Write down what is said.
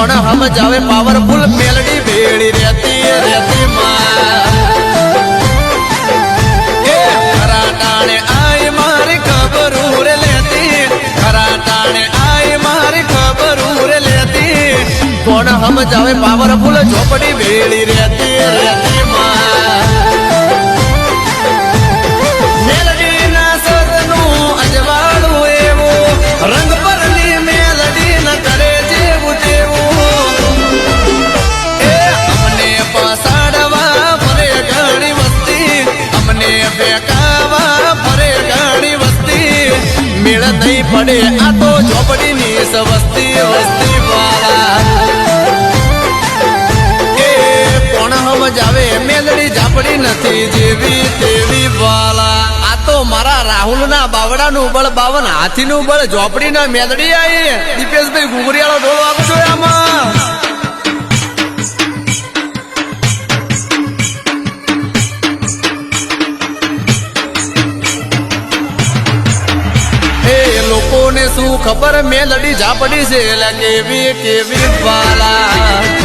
કોણ હમ જાવે પાવરફુલ મેલડી ભેળી રહેતી રહેતી માં એ ખરા ટાણે આય મારી ખબર રે લેતી, ખરા ટાણે આય મારી ખબર રે લેતી. કોણ હમ જાવે પાવરફુલ ઝોપડી વેળી રહેતી રહેતી બેકાવા ફરે ઘણી વસ્તી. પડે, આ તો ઝોપડી ની સવસ્તી, વસ્તી વાળા. કોણ સમજાવે મેલડી ઝાપડી નથી જેવી તેવી વાલા આ તો મારા રાહુલ ના બાવડા નું બળ, બાવન હાથી નું બળ ઝોપડી ના મેલડી આવી દીપેશભાઈ ઘુઘરિયાળો ઢોળો આપશો આમાં લોકોને શું ખબર? મેલડી ઝાપડી છે. એટલે કેવી કેવી વાલા